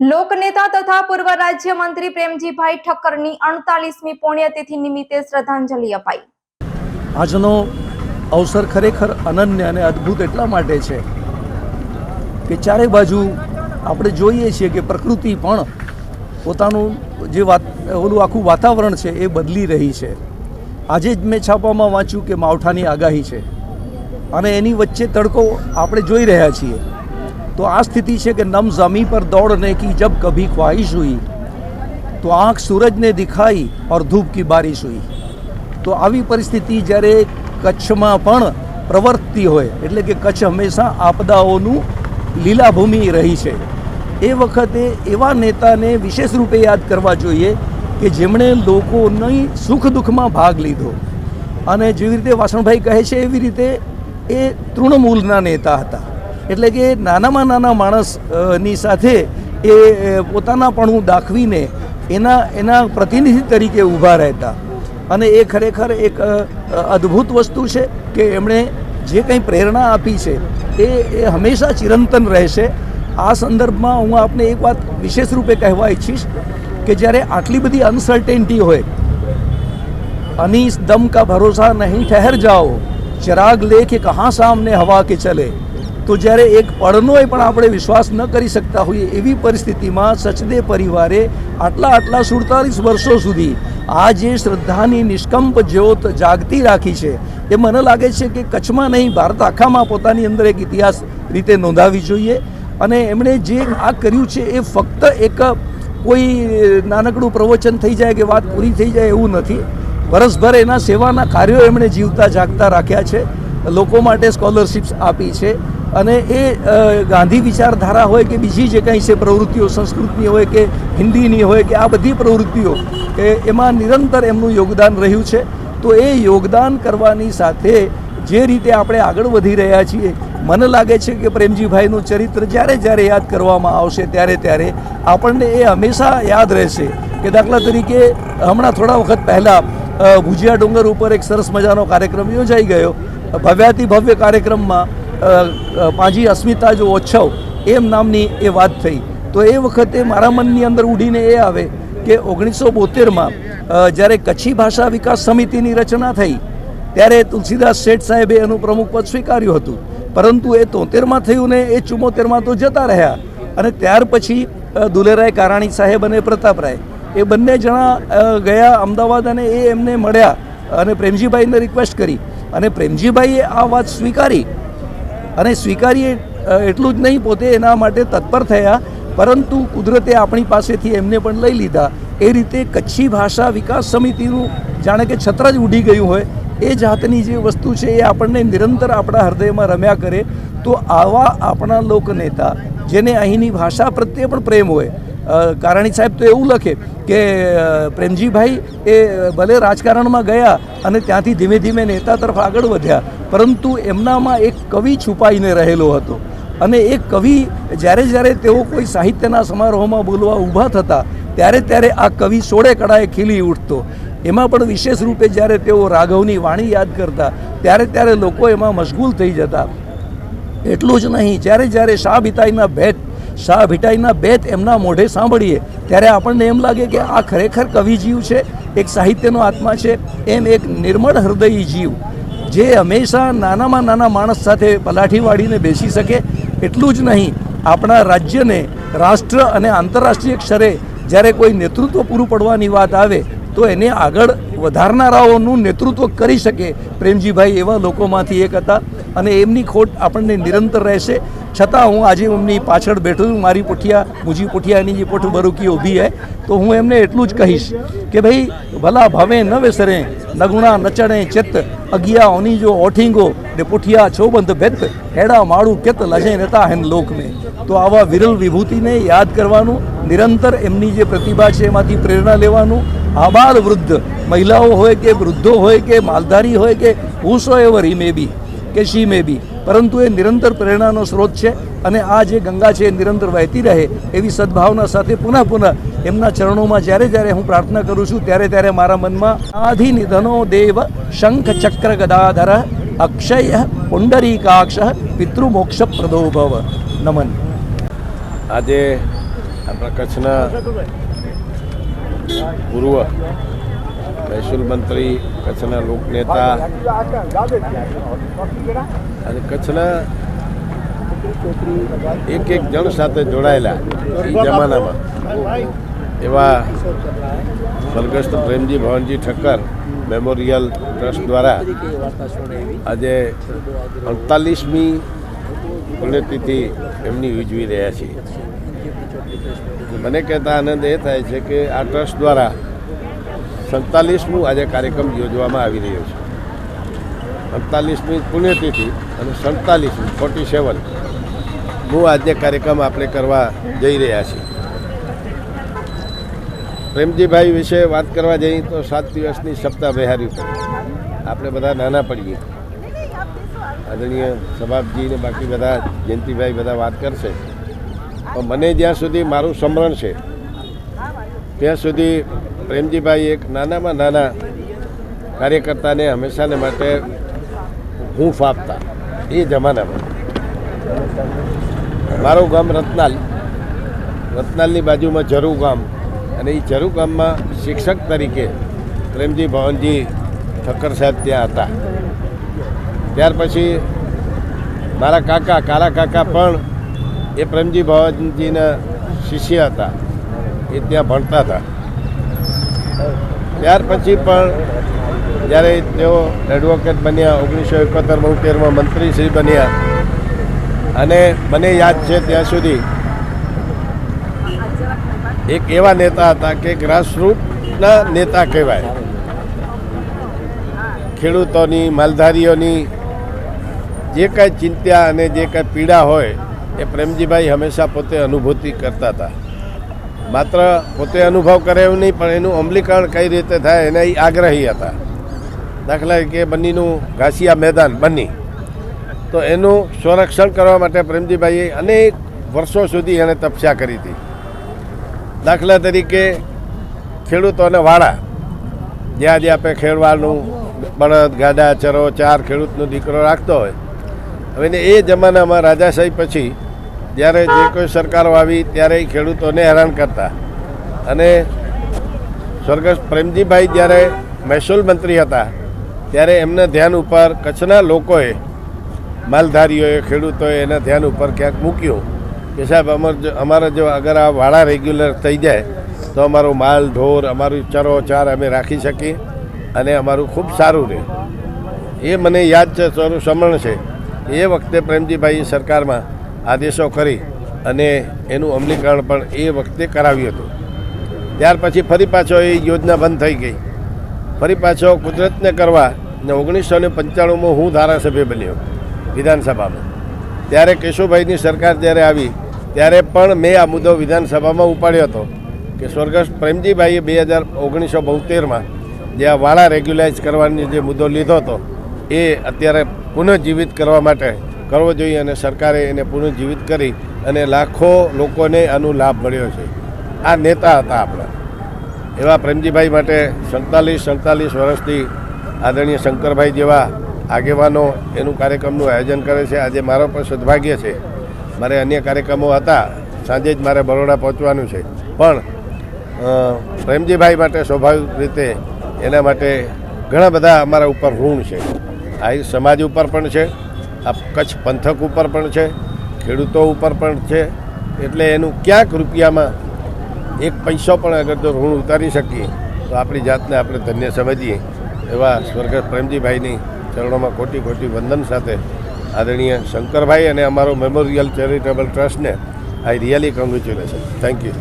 લોકનેતા તથા પૂર્વ રાજ્યમંત્રી પ્રેમજીભાઈ ઠક્કરની અડતાલીસમી પુણ્યતિથિ નિમિત્તે શ્રદ્ધાંજલિ અપાઈ. આજનો અવસર ખરેખર અનન્ય અને અદ્ભુત એટલા માટે છે કે ચારે બાજુ આપણે જોઈએ છીએ કે પ્રકૃતિ પણ પોતાનું જે વાત, ઓલું આખું વાતાવરણ છે એ બદલી રહી છે. આજે જ મેં છાપામાં વાંચ્યું કે માવઠાની આગાહી છે. અને એની વચ્ચે તડકો આપણે જોઈ રહ્યા છીએ. તો આ સ્થિતિ છે કે નમ જમી પર દોડને કી જબ કભી ખ્વાહિશ હુઈ તો આંખ સૂરજ ને દિખાઈ और ધૂપ की बारिश हुई તો આવી પરિસ્થિતિ જ્યારે કચ્છમાં પણ પ્રવર્તતી હોય એટલે કે કચ્છ હંમેશા આપદાઓનું લીલાભૂમિ રહી છે એ વખતે એવા નેતાને વિશેષ રૂપે યાદ કરવા જોઈએ કે જેમણે લોકોની સુખ દુઃખમાં ભાગ લીધો અને જેવી રીતે વાસણભાઈ કહે છે એવી રીતે એ તૃણમૂલના નેતા હતા એટલે કે નાનામાં નાના માણસની સાથે એ પોતાનાપણું દાખવીને એના એના પ્રતિનિધિ તરીકે ઊભા રહેતા. અને એ ખરેખર એક અદ્ભુત વસ્તુ છે કે એમણે જે કંઈ પ્રેરણા આપી છે એ એ હંમેશા ચિરંતન રહેશે. આ સંદર્ભમાં હું આપને એક વાત વિશેષ રૂપે કહેવા ઈચ્છીશ કે જ્યારે આટલી બધી અનસર્ટેનિટી હોય, અનીસ દમ કા ભરોસા નહીં, ઠહેર જાઓ, ચિરાગ લે કે કહા સામને હવા કે ચલે તો જ્યારે એક પળનોય પણ આપણે વિશ્વાસ ન કરી શકતા હોઈએ એવી પરિસ્થિતિમાં સચદે પરિવારે આટલા આટલા સુડતાલીસ વર્ષો સુધી આ જે શ્રદ્ધાની નિષ્કંપ જ્યોત જાગતી રાખી છે, એ મને લાગે છે કે કચ્છમાં નહીં, ભારત આખામાં પોતાની અંદર એક ઇતિહાસ રીતે નોંધાવી જોઈએ. અને એમણે જે આ કર્યું છે, એ ફક્ત એક કોઈ નાનકડું પ્રવચન થઈ જાય કે વાત પૂરી થઈ જાય એવું નથી. વરસભર એના સેવાના કાર્યો એમણે જીવતા જાગતા રાખ્યા છે. લોકો માટે સ્કોલરશિપ્સ આપી છે. અને એ ગાંધી વિચારધારા હોય કે બીજી જે કંઈ છે પ્રવૃત્તિઓ, સંસ્કૃતની હોય કે હિન્દીની હોય કે આ બધી પ્રવૃત્તિઓ, કે એમાં નિરંતર એમનું યોગદાન રહ્યું છે, તો એ યોગદાન કરવાની સાથે જે રીતે આપણે આગળ વધી રહ્યા છીએ, મને લાગે છે કે પ્રેમજીભાઈનું ચરિત્ર જ્યારે જ્યારે યાદ કરવામાં આવશે, ત્યારે ત્યારે આપણને એ હંમેશા યાદ રહેશે કે દાખલા તરીકે હમણાં થોડા વખત પહેલાં ભુજિયા ડુંગર ઉપર એક સરસ મજાનો કાર્યક્રમ યોજાઈ ગયો. ભવ્યાતિ ભવ્ય કાર્યક્રમમાં પાજી અસ્મિતા જો ઓછવ, એમ નામની એ વાત થઈ. તો એ વખતે મારા મનની અંદર ઉડીને એ આવે કે ઓગણીસો બોતેરમાં જ્યારે કચ્છી ભાષા વિકાસ સમિતિની રચના થઈ, ત્યારે તુલસીદાસ શેઠ સાહેબે એનું પ્રમુખ પદ સ્વીકાર્યું હતું. પરંતુ એ તોતેરમાં થયું ને એ ચુમ્મોતેરમાં તો જતા રહ્યા. અને ત્યાર પછી દુલેરાય કારાણી સાહેબ અને પ્રતાપરાય એ બંને જણા ગયા અમદાવાદ અને એ એમને મળ્યા અને પ્રેમજીભાઈને રિક્વેસ્ટ કરી. અને પ્રેમજીભાઈએ આ વાત સ્વીકારી અને સ્વીકારીએ એટલું જ નહીં, પોતે એના માટે તત્પર થયા, પરંતુ કુદરતે આપણી પાસેથી એમને પણ લઈ લીધા. એ રીતે કચ્છી ભાષા વિકાસ સમિતિનું જાણે કે છત્ર જ ઉડી ગયું હોય, એ જાતની જે વસ્તુ છે એ આપણને નિરંતર આપણા હૃદયમાં રમ્યા કરે, તો આવા આપણા લોકનેતા જેને અહીંની ભાષા પ્રત્યે પણ પ્રેમ હોય કારાણી સાહેબ તો એવું લખે કે પ્રેમજીભાઈ એ ભલે રાજકારણમાં ગયા અને ત્યાંથી ધીમે ધીમે નેતા તરફ આગળ વધ્યા, પરંતુ એમનામાં એક કવિ છુપાઈને રહેલો હતો. અને એ કવિ જ્યારે જ્યારે તેઓ કોઈ સાહિત્યના સમારોહમાં બોલવા ઊભા થતા, ત્યારે ત્યારે આ કવિ સોળે કળાએ ખીલી ઉઠતો. એમાં પણ વિશેષ રૂપે જ્યારે તેઓ રાઘવની વાણી યાદ કરતા, ત્યારે ત્યારે લોકો એમાં મશગુલ થઈ જતા. એટલું જ નહીં, જ્યારે જ્યારે શાહ બિતાઈના ભેટ શાહ ભીટાઈના બેત એમના મોઢે સાંભળીએ, ત્યારે આપણને એમ લાગે કે આ ખરેખર કવિ જીવ છે, એક સાહિત્યનો આત્મા છે, એમ એક નિર્મળ હૃદયી જીવ, જે હંમેશા નાનામાં નાના માણસ સાથે પલાઠી વાળીને બેસી શકે, એટલું જ નહીં, આપણા રાજ્યને રાષ્ટ્ર અને આંતરરાષ્ટ્રીય સ્તરે જ્યારે કોઈ નેતૃત્વ પૂરું પડવાની વાત આવે, તો એને આગળ વધારનારાઓનું નેતૃત્વ કરી શકે, પ્રેમજીભાઈ એવા લોકોમાંથી એક હતા, અને એમની ખોટ આપણને નિરંતર રહેશે છતાં હું આજે એમની પાછળ બેઠો છું, મારી પોઠિયા, મુજી પોઠિયાની જે પોઠ બરુકી ઊભી હે, તો હું એમને એટલું જ કહીશ કે ભાઈ, ભલા ભાવે ન વેસરે, નગુણા નચણે ચેત અગિયા ઓની જો ઓઠીંગો, ને પોઠિયા છોબંધ ભેત હેડા માળું કેત લજે નેતા હેન લોકને તો આવા વિરલ વિભૂતિને યાદ કરવાનું, નિરંતર એમની જે પ્રતિભા છે એમાંથી પ્રેરણા લેવાનું આબાદ વૃદ્ધ, મહિલાઓ હોય કે વૃદ્ધો હોય કે માલધારી હોય કે હુસો એવર ઈ મે બી. કે શી મે બી પરંતુ એ નિરંતર પ્રેરણાનો સ્ત્રોત છે અને આ જે ગંગા છે એ નિરંતર વહેતી રહે એવી સદભાવના સાથે પુનઃ પુનઃ એમના ચરણોમાં જ્યારે જ્યારે હું પ્રાર્થના કરું છું ત્યારે ત્યારે મારા મનમાં આધિ નિધનો દેવ શંખ ચક્ર ગદાધર અક્ષય પુંડરીકાક્ષ પિતૃમોક્ષ પ્રદો ભવ નમન. આજે આપણા કચ્છના પૂર્વ મહેસૂલ મંત્રી, કચ્છના લોકનેતા અને કચ્છના એક એક જણ સાથે જોડાયેલા એ જમાનામાં. એવા સ્વર્ગસ્થ પ્રેમજી ભવનજી ઠક્કર મેમોરિયલ ટ્રસ્ટ દ્વારા આજે અડતાલીસમી પુણ્યતિથિ એમની ઉજવી રહ્યા છીએ. મને કહેતા આનંદ એ થાય છે કે આ ટ્રસ્ટ દ્વારા સંતાલીસમું આજે કાર્યક્રમ યોજવામાં આવી રહ્યો છે. અડતાલીસમી પુણ્યતિથિ અને સંતાલીસમી ફોર્ટી સેવન હું આજે કાર્યક્રમ આપણે કરવા જઈ રહ્યા છીએ. પ્રેમજીભાઈ વિશે વાત કરવા જઈએ તો સાત દિવસની સપ્તાહ બહારી પડી. આપણે બધા નાના પડીએ. આદરણીય સભાપજી ને બાકી બધા જયંતિભાઈ બધા વાત કરશે. પણ મને જ્યાં સુધી મારું સ્મરણ છે, ત્યાં સુધી પ્રેમજીભાઈ એક નાનામાં નાના કાર્યકર્તાને હંમેશાને માટે હું આપતા, એ જમાનામાં. મારું ગામ રત્નાલ, રત્નાલની બાજુમાં જરુ ગામ અને એ જરુ ગામમાં શિક્ષક તરીકે પ્રેમજી ભવનજી ઠક્કર સાહેબ ત્યાં હતા. ત્યાર પછી મારા કાકા કારા કાકા પણ એ પ્રેમજી ભવનજીના શિષ્ય હતા. એ ત્યાં ભણતા હતા. ત્યાર પછી પણ જ્યારે તેઓ એડવોકેટ બન્યા, ઓગણીસો એકોતેર બોતેરમાં મંત્રી શ્રી બન્યા. અને મને યાદ છે ત્યાં સુધી એક એવા નેતા હતા કે ગ્રાસરૂટના નેતા કહેવાય. ખેડૂતોની, માલધારીઓની જે કાંઈ ચિંતા અને જે કાંઈ પીડા હોય એ પ્રેમજીભાઈ હંમેશા પોતે અનુભૂતિ કરતા હતા. માત્ર પોતે અનુભવ કરે એવું નહીં, પણ એનું અમલીકરણ કઈ રીતે થાય એના એ આગ્રહી હતા. દાખલા તરીકે બન્નીનું ઘાસિયા મેદાન બન્ની. તો એનું સંરક્ષણ કરવા માટે પ્રેમજીભાઈએ અનેક વર્ષો સુધી એણે તપસ્યા કરી હતી. દાખલા તરીકે ખેડૂતોને વાળા જ્યાં જ્યાં આપણે ખેડવાનું બળદ, ગાડા, ચરો, ચાર ખેડૂતનો દીકરો રાખતો હોય. હવે એ જમાનામાં રાજાશાહી પછી જ્યારે જે કોઈ સરકારો આવી ત્યારે ખેડૂતોને હેરાન કરતા. અને સ્વર્ગસ્થ પ્રેમજીભાઈ જ્યારે મહેસૂલ મંત્રી હતા, ત્યારે એમના ધ્યાન ઉપર કચ્છના લોકોએ, માલધારીઓએ, ખેડૂતોએ એના ધ્યાન ઉપર ક્યાંક મૂક્યું કે સાહેબ, અમાર અમારા જો અગર આ વાળા રેગ્યુલર થઈ જાય, તો અમારો માલ, ઢોર, અમારું ચરો ચાર અમે રાખી શકીએ અને અમારું ખૂબ સારું રહે. એ મને યાદ છે સારું સમરણ છે. એ વખતે પ્રેમજીભાઈ સરકારમાં આદેશો કરી અને એનું અમલીકરણ પણ એ વખતે કરાવ્યું હતું. ત્યાર પછી ફરી પાછો એ યોજના બંધ થઈ ગઈ. ફરી પાછો કુદરતને કરવા ને ઓગણીસો ને પંચાણુંમાં હું ધારાસભ્ય બન્યો વિધાનસભામાં. ત્યારે કેશુભાઈની સરકાર જ્યારે આવી, ત્યારે પણ મેં આ મુદ્દો વિધાનસભામાં ઉપાડ્યો હતો કે સ્વર્ગસ્થ પ્રેમજીભાઈએ બે હજાર ઓગણીસો બોતેરમાં જે આ વાળા રેગ્યુલાઇઝ કરવાની જે મુદ્દો લીધો હતો, એ અત્યારે પુનઃજીવિત કરવા માટે કરવો જોઈએ અને સરકારે એને પુનઃજીવિત કરી અને લાખો લોકોને આનો લાભ મળ્યો છે. આ નેતા હતા આપણા. એવા પ્રેમજીભાઈ માટે સંતાલીસ સંતાલીસ વર્ષથી આદરણીય શંકરભાઈ જેવા આગેવાનો એનું કાર્યક્રમનું આયોજન કરે છે. આજે મારો પણ સદભાગ્ય છે. મારે અન્ય કાર્યક્રમો હતા. સાંજે જ મારે બરોડા પહોંચવાનું છે. પણ પ્રેમજીભાઈ માટે સ્વાભાવિક રીતે એના માટે ઘણા બધા અમારા ઉપર ઋણ છે. આ સમાજ ઉપર પણ છે. આ કચ્છ પંથક ઉપર પણ છે, ખેડૂતો ઉપર પણ છે, એટલે એનું ક્યાંક રૂપિયામાં એક પૈસો પણ અગર જો ઋણ ઉતારી શકીએ, તો આપણી જાતને આપણે ધન્ય સમજીએ એવા સ્વર્ગસ્થ પ્રેમજીભાઈની ચરણોમાં ખોટી ખોટી વંદન સાથે આદરણીય શંકરભાઈ અને અમારો મેમોરિયલ ચેરિટેબલ ટ્રસ્ટને I really congratulation thank you